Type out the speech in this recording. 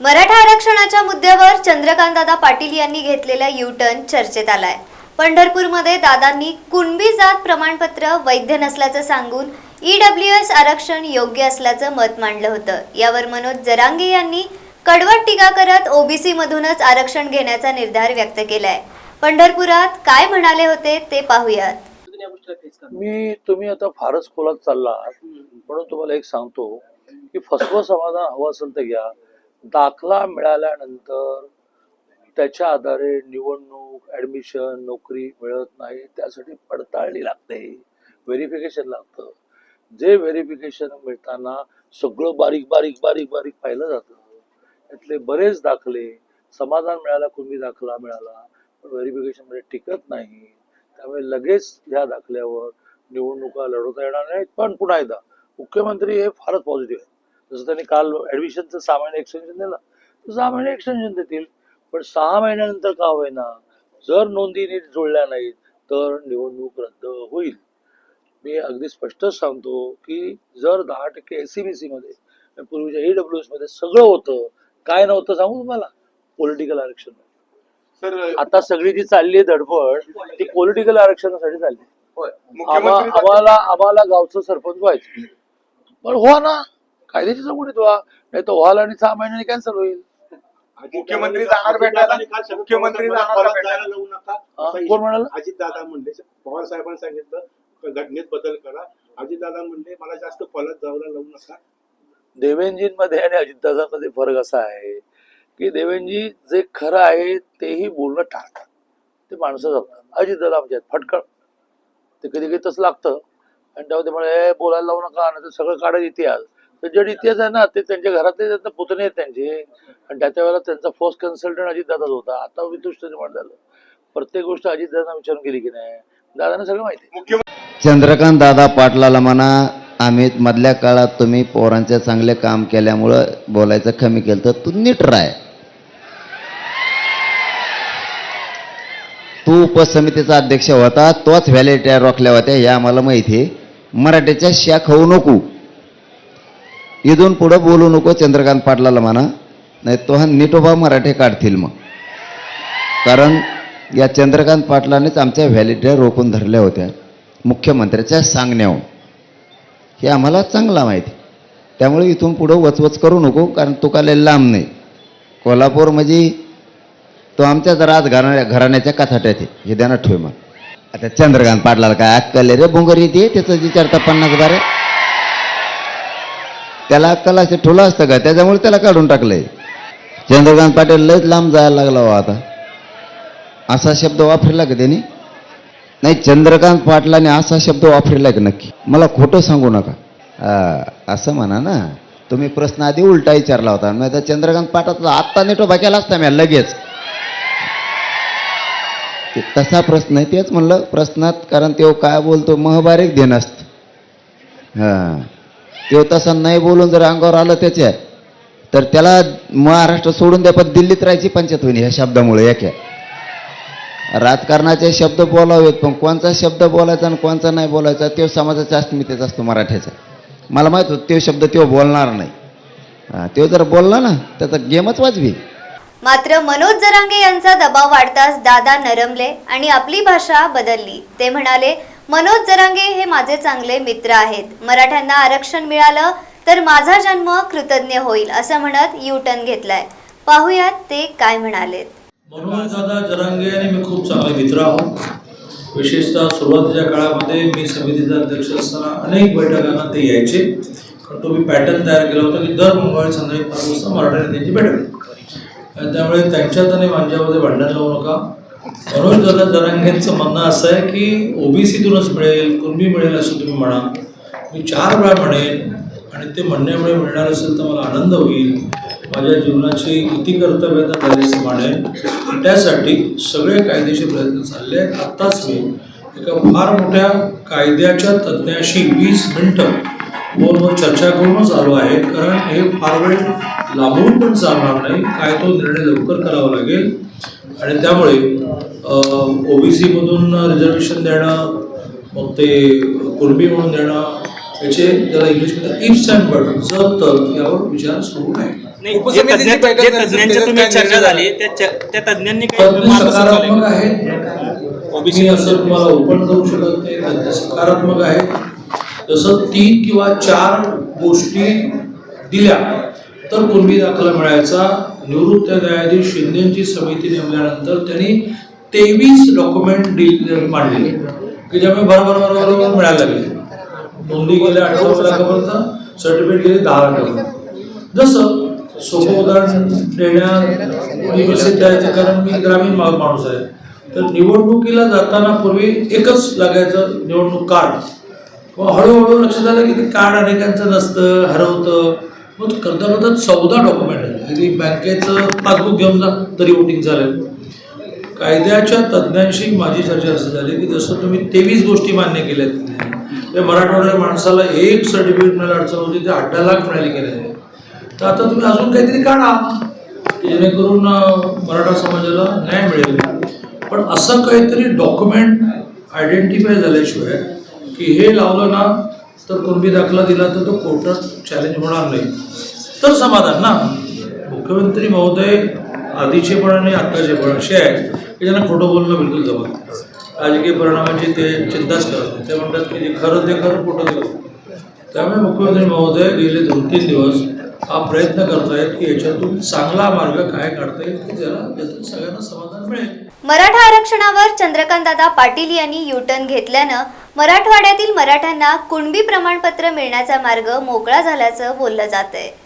मराठा आरक्षणाच्या मुद्द्यावर चंद्रकांतदादा पाटील यांनी घेतलेला यू टर्न चर्चेत आलाय. पंढरपूरमध्ये दादांनी कुणबी जात प्रमाणपत्र वैध नसल्याचं सांगून ईडब्ल्यू एस आरक्षण योग्य असल्याचं मत मांडलं होतं. यावर मनोज जरांगे यांनी कडवट टीका करत ओबीसी मधूनच आरक्षण घेण्याचा निर्धार व्यक्त केलाय. पंढरपुरात काय म्हणाले होते ते पाहूयात. मी तुम्ही आता फारच खोलात चाललात म्हणून तुम्हाला एक सांगतो की फसवं समाधान हवं असेल तर घ्या. दाखला मिळाल्यानंतर त्याच्या आधारे निवडणूक ऍडमिशन नोकरी मिळत नाही. त्यासाठी पडताळणी लागते. व्हेरिफिकेशन लागतं. जे व्हेरिफिकेशन मिळताना सगळं बारीक बारीक बारीक बारीक पाहिलं जातं. त्यातले बरेच दाखले समाधान मिळाला कुणबी दाखला मिळाला पण व्हेरिफिकेशनमध्ये टिकत नाही. त्यामुळे लगेच ह्या दाखल्यावर निवडणुका लढवता येणार नाहीत पण पुन्हा एकदा मुख्यमंत्री हे फारच पॉझिटिव्ह आहेत. जसं त्यांनी काल ऍडमिशनचं सहा महिने एक्सटेन्शन दिलं. तर सहा महिने एक्सटेन्शन देतील. पण सहा महिन्यानंतर का होईना? जर नोंदी नीट जुळल्या नाहीत तर निवडणूक रद्द होईल. मी अगदी स्पष्टच सांगतो की जर दहा टक्के एस सी बी सी मध्ये पूर्वीच्या ईडब्ल्यू एसमध्ये सगळं होतं काय नव्हतं सांगू तुम्हाला? पॉलिटिकल आरक्षण. सर आता सगळी जी चालली आहे धडपड ती पॉलिटिकल आरक्षणासाठी चालली आम्हाला आम्हाला गावचं सरपंच व्हायचं. पण व्हा ना कायद्याची चौकटीत व्हा नाही तर व्हाल आणि सहा महिन्यांनी कॅन्सल होईल. मुख्यमंत्री जाणार भेटायला. मुख्यमंत्री जाणार भेटायला. लावू नका. कोण म्हणाल? अजित दादा म्हणले पवार साहेबांनी सांगितलं घटनेत बदल करा. अजित दादा म्हणले मला जास्त फलत जायला लावू नका. देवेंजींमध्ये आणि अजितदादांमध्ये फरक असा आहे की देवेंजी जे खरं आहे तेही बोलणं टाळतात. ते माणसं जपतात. अजितदादा आमच्या आहेत, फटकळ. ते कधी कधी तसं लागतं. आणि तेव्हा ते म्हणे "ए, बोलायला लावू नका नाही तर सगळं काढत इतिहास त्यांच्याकडे इतिहास आहे ना ते त्यांच्या घरातले त्यांना पुतणे आहेत त्यांचे. आणि त्याच्या वेळेला त्यांचा फर्स्ट कन्सल्टंट अजितदादाच होता. आता वितुष्ट निर्माण झालं. प्रत्येक गोष्ट अजितदादांना विचारून गेली की नाही. दादांना सगळं माहिती चंद्रकांत दादा पाटलाला म्हणा आम्ही मधल्या काळात तुम्ही पोरांचे चांगले काम केल्यामुळं बोलायचं कमी केलं तर तू नीट राय तू उपसमितीचा अध्यक्ष होता तोच व्हॅलिटी रोखल्या होत्या हे आम्हाला माहिती आहे. मराठीच्या शाख होऊ नको. इथून पुढं बोलू नको चंद्रकांत पाटलाला म्हणा. नाही तो हा निटोबा मराठे काढतील मग. कारण या चंद्रकांत पाटलानेच आमच्या व्हॅलिट्या रोखून धरल्या होत्या. मुख्यमंत्र्याच्या सांगण्यावर हे आम्हाला चांगला माहिती. त्यामुळे इथून पुढं वचवच करू नको कारण तुका लय लांब नाही. कोल्हापूर म्हणजे तो आमच्याच राज घराण्या घराण्याच्या कथाट्यात येते हे ध्यानात ठेव मग. आता चंद्रकांत पाटलाला काय अक्कल आहे रे बोंगर येते त्याचं विचारता पन्नास बारे. त्याला अक्कल असे ठुला असतं का? त्याच्यामुळे त्याला काढून टाकलंय. चंद्रकांत पाटील लयच लांब जायला लागला हो आता. असा शब्द वापरला का त्यांनी? नाही चंद्रकांत पाटलाने असा शब्द वापरला का नक्की? मला खोटं सांगू नका. हा, असं म्हणा ना. तुम्ही प्रश्न आधी उलटा विचारला होता. नाही तर चंद्रकांत पाटातला आत्ता नेटो केला असता मी लगेच. तसा प्रश्न आहे तेच म्हणलं प्रश्नात कारण तो काय बोलतो महबारीक देणं असतं हां. तो तसा नाही बोलून जर अंगावर आलं त्याच्या तर त्याला महाराष्ट्र सोडून द्या पण दिल्लीत राहायची पंचायत होईल ह्या शब्दामुळे याक्या राजकारणाचे शब्द बोलावेत पण कोणचा शब्द बोलायचा आणि कोणचा नाही बोलायचा तो समाजाच्या अस्मितेचा असतो मराठ्याचा मला माहीत होतं तो शब्द तो बोलणार नाही. तो जर बोलला ना त्याचा गेमच वाजवी. मात्र मनोज जरांगे यांचा दबाव वाढताच दादा नरमले आणि आपली भाषा बदलली. ते म्हणाले मनोज जरांगे हे माझे चांगले मित्र आहेत. मराठ्यांना आरक्षण मिळालं तर माझा जन्म कृतज्ञ होईल असं म्हणत यू टर्न घेतलाय. पाहुयात ते काय म्हणालेत. मनोज दादा जरांगे आणि मी खूप चांगले मित्र आहोत. विशेषतः सुरुवातीच्या काळामध्ये मी समितीचा अध्यक्ष असताना अनेक बैठकांना ते यायचे. कारण तो मी पॅटर्न तयार केला होता की दर मंगळवारी संध्याकाळी पाच वाजता मराठी त्यांची बैठक. त्यामुळे त्यांच्यात आणि माझ्यामध्ये भांडण लावू नका. म्हणून दादा जरांगेंचं म्हणणं असं आहे की ओबीसीतूनच मिळेल कुणबी मिळेल असं तुम्ही म्हणा. मी चार वेळा म्हणेन आणि ते म्हणण्यामुळे मिळणार असेल तर मला आनंद होईल. माझ्या जीवनाची किती कर्तव्यता झाली म्हणेन. त्यासाठी सगळे कायदेशीर प्रयत्न चालले आहेत. आत्ताच मी एका फार मोठ्या कायद्याच्या तज्ज्ञाशी वीस मिनटं फोनवर चर्चा करूनच आलो आहे. कारण हे फार वेळ लांबून पण चालणार नाही. काय तो निर्णय लवकर करावा लागेल. आणि त्यामुळे ओबीसीमधून रिझर्वेशन देणं मग ते कुणबी म्हणून देणं याचे त्याला इंग्लिशमध्ये इफ्स अँड बट जर तर यावर विचार सुरू आहे चर्चा झाली त्या तज्ञांनी सकारात्मक? आहेत. असं तुम्हाला ओपन करू शकत नाही तज्ञ सकारात्मक आहेत. जसं तीन किंवा चार गोष्टी दिल्या तर कुणबी दाखला मिळायचा. निवृत्त न्यायाधीश शिंदेची समिती नेमल्यानंतर त्यांनी तेवीस डॉक्युमेंट मांडले की ज्यामुळे बरोबर बरोबर बरोबर मिळायला लागले. नोंदी गेल्या अठ्ठावन्न लाखापर्यंत सर्टिफिकेट गेले दहा लाखापर्यंत जसं सोपं उदाहरण देण्या प्रसिद्ध कारण मी ग्रामीण भाग माणूस आहे. तर निवडणुकीला जाताना पूर्वी एकच लागायचं निवडणूक कार्ड हळूहळू लक्षात आलं की ते कार्ड अनेकांचं नसतं हरवतं. मग करता करता चौदा डॉक्युमेंट आहेत. म्हणजे अगदी बँकेचं पासबुक घेऊन जा तरी वोटिंग झालं कायद्याच्या तज्ज्ञांशी माझी चर्चा असं झाली की जसं तुम्ही तेवीस गोष्टी मान्य केल्या त्या म्हणजे मराठवाड्या माणसाला एक सर्टिफिकेट मिळायला अडचण होती ते अठरा लाख मिळाली गेले नाही. तर आता तुम्ही अजून काहीतरी काढा जेणेकरून मराठा समाजाला न्याय मिळेल. पण असं काहीतरी डॉक्युमेंट आयडेंटिफाय झाल्याशिवाय की हे लावलं ना तर कुणबी दाखला दिला तर तो कोर्टात चॅलेंज होणार नाही. तर समाधान ना? मुख्यमंत्री महोदय आधीचे पण आणि आत्ताचे पण असे आहेत की त्यांना खोटं बोलणं बिलकुल जमत राजकीय परिणामाची ते चिंताच करत नाही. ते म्हणतात की जे खरं ते खरं खोटं ते त्यामुळे मुख्यमंत्री महोदय गेले दोन तीन दिवस हा प्रयत्न करतायत की याच्यातून चांगला मार्ग काय काढता येईल की ज्याला त्यातून सगळ्यांना समाधान मिळेल. मराठा आरक्षणावर चंद्रकांतदादा पाटील यांनी युटर्न घेतल्यानं मराठवाड्यातील मराठ्यांना कुणबी प्रमाणपत्र मिळण्याचा मार्ग मोकळा झाल्याचं बोललं जात आहे